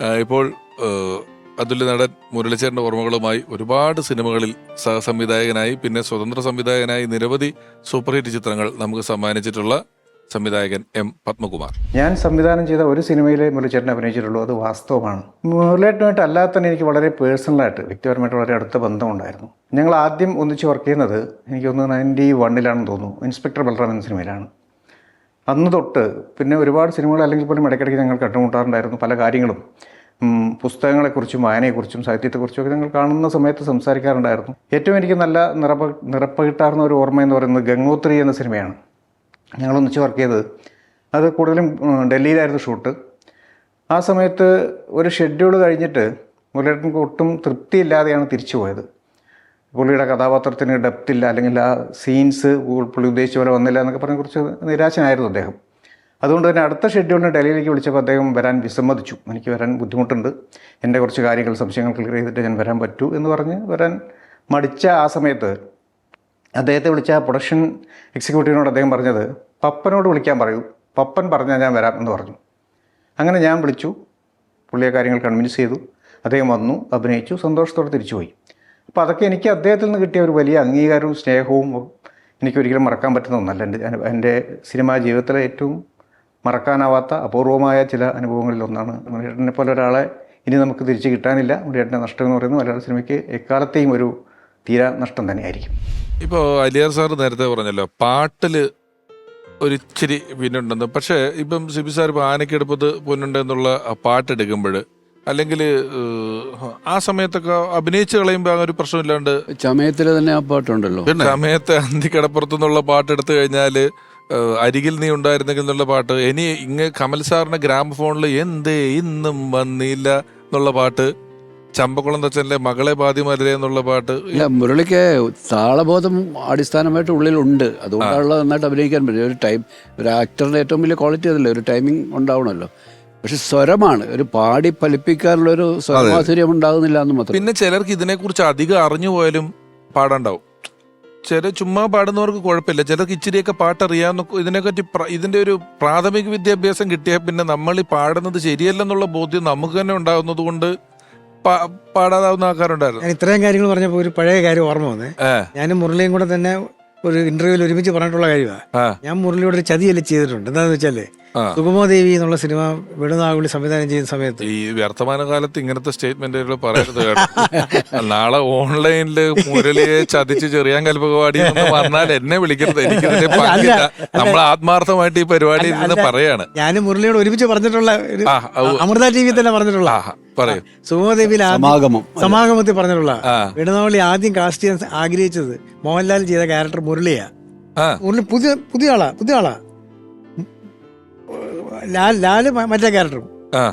ഇപ്പോൾ അതുല്യ നടൻ മുരളിച്ചേട്ടന്റെ ഓർമ്മകളുമായി ഒരുപാട് സിനിമകളിൽ സഹസംവിധായകനായി പിന്നെ സ്വതന്ത്ര സംവിധായകനായി നിരവധി സൂപ്പർ ഹിറ്റ് ചിത്രങ്ങൾ നമുക്ക് സമ്മാനിച്ചിട്ടുള്ള സംവിധായകൻ എം പത്മകുമാർ. ഞാൻ സംവിധാനം ചെയ്ത ഒരു സിനിമയിലെ മുരളിച്ചേട്ടൻ അഭിനയിച്ചിട്ടുള്ളൂ. അത് വാസ്തവമാണ്. മുരളിയേട്ടനുമായിട്ട് അല്ലാതെ തന്നെ എനിക്ക് വളരെ പേഴ്സണലായിട്ട് വ്യക്തിപരമായിട്ട് വളരെ അടുത്ത ബന്ധമുണ്ടായിരുന്നു. ഞങ്ങൾ ആദ്യം ഒന്നിച്ച് വർക്ക് ചെയ്യുന്നത് എനിക്ക് തോന്നുന്നു നയന്റി വണ്ണിലാണെന്ന് തോന്നുന്നു. ഇൻസ്പെക്ടർ ബൽറാം എന്ന സിനിമയിലാണ്. അന്ന് തൊട്ട് പിന്നെ ഒരുപാട് സിനിമകൾ അല്ലെങ്കിൽ പോലും ഇടയ്ക്കിടയ്ക്ക് ഞങ്ങൾ കണ്ടുമുട്ടാറുണ്ടായിരുന്നു പല കാര്യങ്ങളും. പുസ്തകങ്ങളെക്കുറിച്ചും വായനയെക്കുറിച്ചും സാഹിത്യത്തെക്കുറിച്ചും ഒക്കെ ഞങ്ങൾ കാണുന്ന സമയത്ത് സംസാരിക്കാറുണ്ടായിരുന്നു. ഏറ്റവും എനിക്ക് നല്ല നിറപ്പ നിറപ്പകിട്ടാർന്ന ഒരു ഓർമ്മ എന്ന് പറയുന്നത് ഗംഗോത്രി എന്ന സിനിമയാണ്. ഞങ്ങൾ ഒന്നിച്ച് വർക്ക് ചെയ്തത്. അത് കൂടുതലും ഡൽഹിയിലായിരുന്നു ഷൂട്ട്. ആ സമയത്ത് ഒരു ഷെഡ്യൂൾ കഴിഞ്ഞിട്ട് മുരളേട്ടൻ ഒട്ടും തൃപ്തിയില്ലാതെയാണ് തിരിച്ചു പോയത്. പുള്ളിയുടെ കഥാപാത്രത്തിന് ഡെപ്ത് ഇല്ല അല്ലെങ്കിൽ ആ സീൻസ് പുള്ളി ഉദ്ദേശിച്ച പോലെ വന്നില്ല എന്നൊക്കെ പറഞ്ഞ് കുറച്ച് നിരാശനായിരുന്നു അദ്ദേഹം. അതുകൊണ്ട് തന്നെ അടുത്ത ഷെഡ്യൂളിന് ഡൽഹിയിലേക്ക് വിളിച്ചപ്പോൾ അദ്ദേഹം വരാൻ വിസമ്മതിച്ചു. എനിക്ക് വരാൻ ബുദ്ധിമുട്ടുണ്ട്. എന്റെ കുറച്ച് കാര്യങ്ങൾ സംശയങ്ങൾ ക്ലിയർ ചെയ്തിട്ട് ഞാൻ വരാൻ പറ്റൂ എന്ന് പറഞ്ഞ് വരാൻ മടിച്ച ആ സമയത്ത് അദ്ദേഹത്തെ വിളിച്ച പ്രൊഡക്ഷൻ എക്സിക്യൂട്ടീവിനോട് അദ്ദേഹം പറഞ്ഞത് പപ്പനോട് വിളിക്കാൻ പറയൂ. പപ്പൻ പറഞ്ഞാൽ ഞാൻ വരാം എന്ന് പറഞ്ഞു. അങ്ങനെ ഞാൻ വിളിച്ചു. പുള്ളിയെ കാര്യങ്ങൾ കൺവിൻസ് ചെയ്തു. അദ്ദേഹം വന്നു അഭിനയിച്ചു സന്തോഷത്തോടെ തിരിച്ചുപോയി. അപ്പോൾ അതൊക്കെ എനിക്ക് അദ്ദേഹത്തിൽ നിന്ന് കിട്ടിയ ഒരു വലിയ അംഗീകാരവും സ്നേഹവും എനിക്ക് ഒരിക്കലും മറക്കാൻ പറ്റുന്ന ഒന്നല്ല. എന്റെ എന്റെ സിനിമാ ജീവിതത്തിലെ ഏറ്റവും മറക്കാനാവാത്ത അപൂർവമായ ചില അനുഭവങ്ങളിൽ ഒന്നാണ് മുരളിയേട്ടനെ പോലെ ഒരാളെ ഇനി നമുക്ക് തിരിച്ചു കിട്ടാനില്ല. മുരളിയേട്ടന്റെ നഷ്ടം എന്ന് പറയുന്നത് മലയാള സിനിമയ്ക്ക് എക്കാലത്തെയും ഒരു തീരാ നഷ്ടം തന്നെയായിരിക്കും. ഇപ്പോൾ അലിയാർ സാർ നേരത്തെ പറഞ്ഞല്ലോ പാട്ടിൽ ഒരു ഇച്ചിരി പിന്നുണ്ടെന്ന് പക്ഷേ ഇപ്പം സിബി സാർ ഇപ്പം ആനയ്ക്കെടുപ്പത് പൊന്നുണ്ട് എന്നുള്ള ആ പാട്ടെടുക്കുമ്പോൾ അല്ലെങ്കിൽ ആ സമയത്തൊക്കെ അഭിനയിച്ച് കളയുമ്പോൾ അങ്ങനെ ഒരു പ്രശ്നമില്ലാണ്ട് ചമയത്തിൽ തന്നെ ആ പാട്ടുണ്ടല്ലോ. സമയത്ത് അന്തിക്കടപ്പുറത്തു നിന്നുള്ള പാട്ട് എടുത്തു കഴിഞ്ഞാൽ അരികിൽ നീ ഉണ്ടായിരുന്നെങ്കിൽ എന്നുള്ള പാട്ട് ഇനി ഇങ്ങ് കമൽ സാറിന്റെ ഗ്രാമ ഫോണിൽ എന്തേ ഇന്നും വന്നില്ല എന്നുള്ള പാട്ട് ചമ്പക്കുളം തച്ചനിലെ മകളെ ബാധ്യമല്ലേ എന്നുള്ള പാട്ട് ഇല്ല മുരളിക്ക് താളബോധം അടിസ്ഥാനമായിട്ട് ഉള്ളിലുണ്ട്. അതുകൊണ്ടാണല്ലോ നന്നായിട്ട് അഭിനയിക്കാൻ പറ്റും ഒരു ടൈം ഒരു ആക്ടറിന്റെ ഏറ്റവും വലിയ ക്വാളിറ്റി അതല്ലേ ഒരു ടൈമിംഗ് ഉണ്ടാവണമല്ലോ. പക്ഷെ സ്വരമാണ്. ഒരു പാടി ഫലിപ്പിക്കാനുള്ള ഒരു സ്വരമാധുര്യം ഉണ്ടാകുന്നില്ല എന്ന് മാത്രം. പിന്നെ ചിലർക്ക് ഇതിനെക്കുറിച്ച് അധികം അറിഞ്ഞു പോയാലും പാടാണ്ടാവും. ചില ചുമ്മാ പാടുന്നവർക്ക് കുഴപ്പമില്ല. ചിലർക്ക് ഇച്ചിരിയൊക്കെ പാട്ടറിയാവുന്ന ഇതിനെപ്പറ്റി ഇതിന്റെ ഒരു പ്രാഥമിക വിദ്യാഭ്യാസം കിട്ടിയാൽ പിന്നെ നമ്മൾ ഈ പാടുന്നത് ശരിയല്ലെന്നുള്ള ബോധ്യം നമുക്ക് തന്നെ ഉണ്ടാകുന്നത് കൊണ്ട് പാടാതാവുന്ന ആൾക്കാരുണ്ടായിരുന്നു. ഞാൻ ഇത്രയും കാര്യങ്ങൾ പറഞ്ഞപ്പോൾ ഒരു പഴയ കാര്യം ഓർമ്മ വന്നേ. ഞാനും മുരളിയും കൂടെ തന്നെ ഒരു ഇന്റർവ്യൂവിൽ ഒരുമിച്ച് പറഞ്ഞിട്ടുള്ള കാര്യമാണ് ഞാൻ മുരളിയോട് ഒരു ചതിയല്ലേ ചെയ്തിട്ടുണ്ട്. എന്താണെന്ന് വെച്ചാൽ. സുഗമോദേവി എന്നുള്ള സിനിമ വെടുനാഗുളി സംവിധാനം ചെയ്യുന്ന സമയത്ത്. ഈ വർത്തമാന കാലത്ത് ഇങ്ങനത്തെ സ്റ്റേറ്റ്മെന്റുകൾ പറയരുത് കേട്ടോ. നാളെ ഓൺലൈനിൽ മുരളിയെ ചതിച്ച് ചെറിയാൻ കൽപ്പകവാടി എന്ന് പറഞ്ഞാൽ എന്നെ വിളിക്കരുത്. എനിക്ക് പങ്കില്ല. നമ്മൾ ആത്മാർത്ഥമായിട്ട് ഈ പരിപാടി ഇരുന്ന് പറയാണ്. ഞാനും മുരളിയോട് ഒരുമിച്ച് പറഞ്ഞിട്ടുള്ള. അമൃത ടി വി തന്നെ പറഞ്ഞിട്ടുള്ള. പറയും. സുഗമദേവി സുഗമോദേവിയിൽ സമാഗമം. സമാഗമത്തിൽ പറഞ്ഞിട്ടുള്ള. ആ. ആദ്യം കാസ്റ്റ് ചെയ്യാൻ ആഗ്രഹിച്ചത് മോഹൻലാൽ ചെയ്ത ക്യാരക്ടർ മുരളിയാ. മുരളി പുതിയ പുതിയ ആളാ പുതിയ ആളാ. ലാൽ ലാൽ മറ്റേ ക്യാരക്ടറും ആ.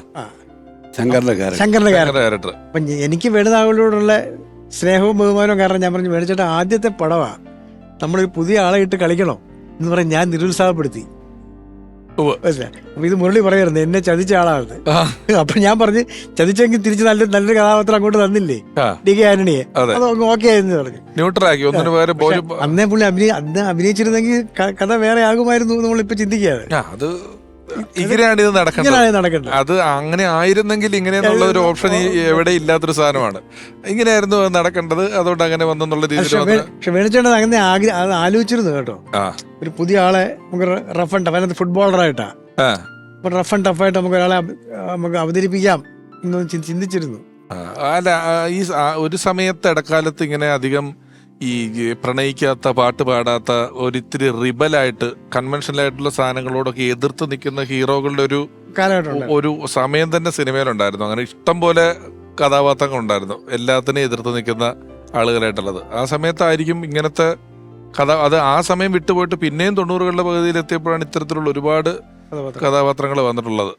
ശങ്കറിന്റെ ക്യാരക്ടർ ക്യാരക്ടർ അപ്പം എനിക്ക് വേണുനാഗോളിയോടുള്ള സ്നേഹവും ബഹുമാനവും കാരണം ഞാൻ പറഞ്ഞു മേടിച്ചിട്ട് ആദ്യത്തെ പടവാ. നമ്മളൊരു പുതിയ ആളെ ഇട്ട് കളിക്കണം എന്ന് പറഞ്ഞ് ഞാൻ നിരുത്സാഹപ്പെടുത്തി? അപ്പൊ ഇത് മുരളി പറയായിരുന്നു എന്നെ ചതിച്ച ആളാണ് അപ്പൊ ഞാൻ പറഞ്ഞ് ചതിച്ചെങ്കിൽ തിരിച്ച് നല്ല നല്ലൊരു കഥാപാത്രം അങ്ങോട്ട് തന്നില്ലേ? ഡി കെ ആന്റണിയെ. അതെ. ഓക്കെ ആയെന്ന് പറഞ്ഞു. ന്യൂട്രലാക്കി. അന്നേ പുള്ളി അഭിനയ അന്ന് അഭിനയിച്ചിരുന്നെങ്കിൽ കഥ വേറെ ആകുമായിരുന്നു നമ്മളിപ്പോ ചിന്തിക്കാതെ ഇങ്ങനെയാണ് ഇത് നടക്കേണ്ടത്. നടക്കേണ്ടത്. അത് അങ്ങനെ ആയിരുന്നെങ്കിൽ ഇങ്ങനെയെന്നുള്ള ഒരു ഓപ്ഷൻ എവിടെ ഇല്ലാത്തൊരു സാധനമാണ്. ഇങ്ങനെയായിരുന്നു നടക്കേണ്ടത്. അതുകൊണ്ട് അങ്ങനെ വന്നെന്നുള്ള രീതിയിൽ അങ്ങനെ ആലോചിച്ചിരുന്നു കേട്ടോ. ഒരു പുതിയ ആളെ നമുക്ക് റഫ് ആൻഡ് ടഫ് അതിനകത്ത് ഫുട്ബോളറായിട്ടാ. അപ്പൊ റഫ് ആൻഡ് ടഫായിട്ട് നമുക്ക് ഒരാളെ നമുക്ക് അവതരിപ്പിക്കാം എന്ന് ചിന്തിച്ചിരുന്നു. അല്ല ഈ ഒരു സമയത്ത് ഇടക്കാലത്ത് ഇങ്ങനെ അധികം ഈ പ്രണയിക്കാത്ത പാട്ട് പാടാത്ത ഒരിത്തിരി റിബലായിട്ട് കൺവെൻഷനലായിട്ടുള്ള സാധനങ്ങളോടൊക്കെ എതിർത്ത് നിൽക്കുന്ന ഹീറോകളുടെ ഒരു ഒരു സമയം തന്നെ സിനിമയിലുണ്ടായിരുന്നു. അങ്ങനെ ഇഷ്ടം പോലെ കഥാപാത്രങ്ങൾ ഉണ്ടായിരുന്നു. എല്ലാത്തിനെയും എതിർത്ത് നിൽക്കുന്ന ആളുകളായിട്ടുള്ളത്. ആ സമയത്തായിരിക്കും ഇങ്ങനത്തെ കഥ. അത് ആ സമയം വിട്ടുപോയിട്ട് പിന്നെയും തൊണ്ണൂറുകളുടെ പകുതിയിൽ എത്തിയപ്പോഴാണ് ഇത്തരത്തിലുള്ള ഒരുപാട് കഥാപാത്രങ്ങൾ വന്നിട്ടുള്ളത്.